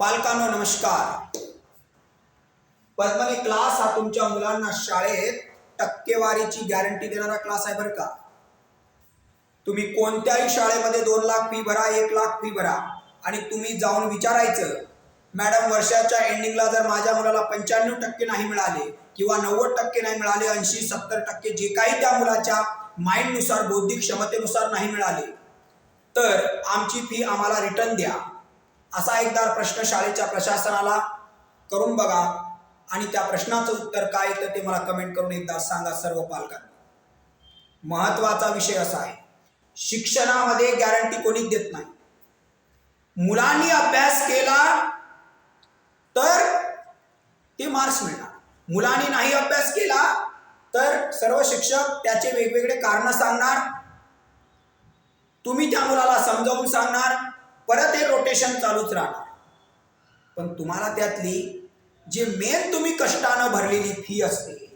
पालकांनो नमस्कार. पद्मनी क्लास हा तुमच्या मुलांना शाळेत टक्केवारीची गॅरंटी देणारा क्लास आहे बरं का? तुम्ही कोणत्याही शाळेमध्ये दोन लाख फी भरा एक लाख फी भरा. आणि तुम्ही जाऊन विचारायचं मॅडम वर्षाच्या एंडिंगला जर माझ्या मुलाला पंच्याण्णव टक्के नाही मिळाले किंवा नव्वद टक्के नाही मिळाले ऐंशी सत्तर टक्के जे काही त्या मुलाच्या माइंडनुसार बौद्धिक क्षमतेनुसार नाही मिळाले तर आमची फी आम्हाला रिटर्न द्या. असा एकदा प्रश्न शाळेच्या प्रशासनाला करून बघा आणि त्या प्रश्नाचं उत्तर काय येतं ते मला कमेंट करून एकदा सांगा सर्व पालकांना. महत्त्वाचा विषय असा आहे. शिक्षणामध्ये गॅरंटी कोणीच देत नाही. मुलांनी अभ्यास केला तर ते मार्क्स मिळणार. मुलांनी नाही अभ्यास केला तर सर्व शिक्षक त्याचे वेगवेगळे कारण सांगणार. तुम्ही त्या मुलाला समजावून सांगणार. परत हे रोटेशन चालूच राहणार. पण तुम्हाला त्यातली जे मेन तुम्ही कष्टानं भरलेली फी असते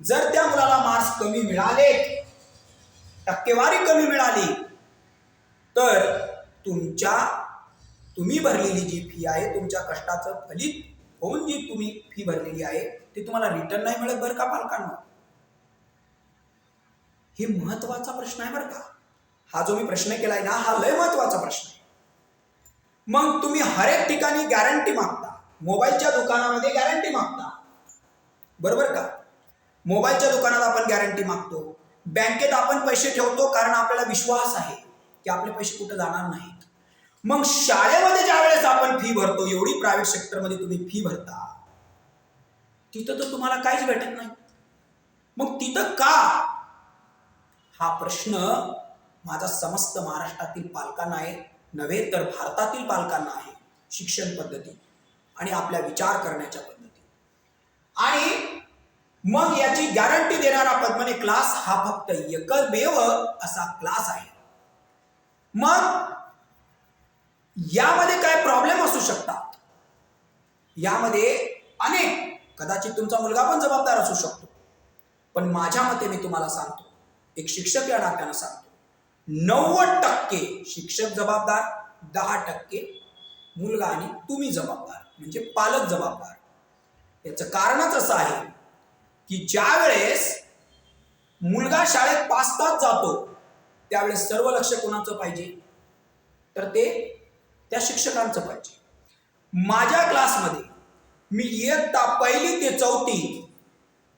जर त्या मुलाला मार्क्स कमी मिळाले टक्केवारी कमी मिळाली तर तुमच्या तुम्ही भरलेली जी फी आहे तुमच्या कष्टाचं फलित होऊन जी तुम्ही फी भरलेली आहे ती तुम्हाला रिटर्न नाही मिळत बरं का पालकांना? हे महत्त्वाचा प्रश्न आहे बरं का. हा जो मी प्रश्न केलाय ना हा लय महत्त्वाचा प्रश्न आहे. मग तुम्ही हरेक ठिकाणी गॅरंटी मागता. मोबाईलच्या दुकानामध्ये गॅरंटी मागता. बरोबर का? मोबाईलच्या दुकानात आपण गॅरंटी मागतो. बँकेत आपण पैसे ठेवतो कारण आपल्याला विश्वास आहे की आपले पैसे कुठे जाणार नाहीत. मग शाळेमध्ये ज्या वेळेस आपण फी भरतो एवढी प्रायव्हेट सेक्टरमध्ये तुम्ही फी भरता. तिथं तर तुम्हाला काहीच भेटत नाही. मग तिथं का? हा प्रश्न माझा समस्त महाराष्ट्रातील पालकांना आहे. नव्हे तर भारतातील पालकांना आहे शिक्षण पद्धती आणि आपल्या विचार करण्याच्या पद्धती. आणि मग याची गॅरंटी देणारा पद्मने म्हणजे क्लास हा फक्त एकमेव असा क्लास आहे. मग यामध्ये काय प्रॉब्लेम असू शकतात? यामध्ये अनेक कदाचित तुमचा मुलगा पण जबाबदार असू शकतो. पण माझ्या मते मी तुम्हाला सांगतो एक शिक्षक या नात्यानं सांगतो. नव्वद टक्के शिक्षक जबाबदार दहा टक्के मुलगा आणि तुम्ही जबाबदार म्हणजे पालक जबाबदार. याचं कारणच असं आहे की ज्या वेळेस मुलगा शाळेत पाच तास जातो त्यावेळेस सर्व लक्ष कोणाचं पाहिजे? तर ते त्या शिक्षकांचं पाहिजे. माझ्या क्लासमध्ये मी इयत्ता पहिली ते चौथी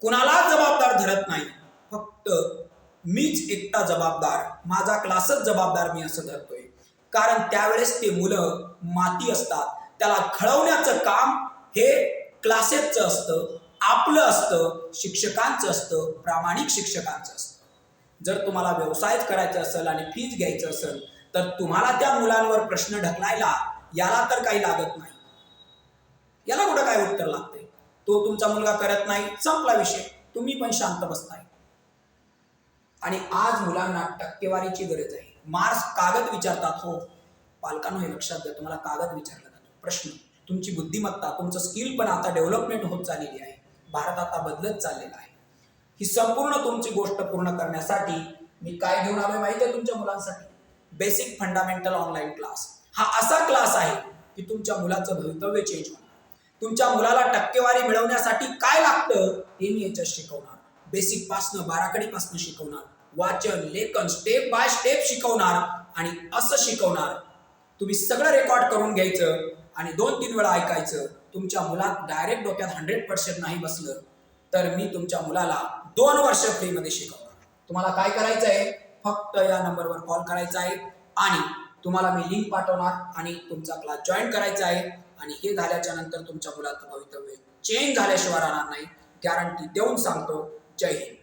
कुणाला जबाबदार धरत नाही फक्त मीच एकटा जबाबदार माझा क्लासच जबाबदार मी असं धरतोय. कारण त्यावेळेस ते मुलं माती असतात. त्याला खळवण्याचं काम हे क्लासेसचं असतं आपलं असतं शिक्षकांचं असतं प्रामाणिक शिक्षकांचं असतं. जर तुम्हाला व्यवसायच करायचा असेल आणि फीज घ्यायचं असेल तर तुम्हाला त्या मुलांवर प्रश्न ढकलायला याला तर काही लागत नाही. याला कुठं काय उत्तर लागतंय? तो तुमचा मुलगा करत नाही संपला विषय. तुम्ही पण शांत बसताय. आणि आज मुलांना टक्केवारीची गरज आहे. मार्क्स कागद विचारतात हो पालकांना हे लक्षात द्या तुम्हाला कागद विचारला जातो. प्रश्न तुमची बुद्धिमत्ता तुमचं स्किल पण आता डेव्हलपमेंट होत चाललेली आहे. भारत आता बदलत चाललेला आहे. ही संपूर्ण तुमची गोष्ट पूर्ण करण्यासाठी मी काय घेऊन आलोय माहिती आहे तुमच्या मुलांसाठी? बेसिक फंडामेंटल ऑनलाईन क्लास हा असा क्लास आहे की तुमच्या मुलाचं भवितव्य चेंज होणार. तुमच्या मुलाला टक्केवारी मिळवण्यासाठी काय लागतं हे मी याच्यात शिकवणार. बेसिक पासनं बाराकडीपासनं शिकवणार. वाचन लेखन स्टेप बाय स्टेप शिकवणार आणि असं शिकवणार. तुम्ही सगळं रेकॉर्ड करून घ्यायचं आणि दोन तीन वेळा ऐकायचं. तुमच्या मुलात डायरेक्ट डोक्यात हंड्रेड पर्सेंट नाही बसलं तर मी तुमच्या मुलाला दोन वर्ष फ्रीमध्ये शिकवणार. तुम्हाला काय करायचं आहे? फक्त या नंबरवर कॉल करायचा आहे आणि तुम्हाला मी लिंक पाठवणार आणि तुमचा क्लास जॉईन करायचा आहे आणि हे झाल्याच्यानंतर तुमच्या मुलाचं भवितव्य चेंज झाल्याशिवाय राहणार नाही. गॅरंटी देऊन सांगतो. जय हिंद.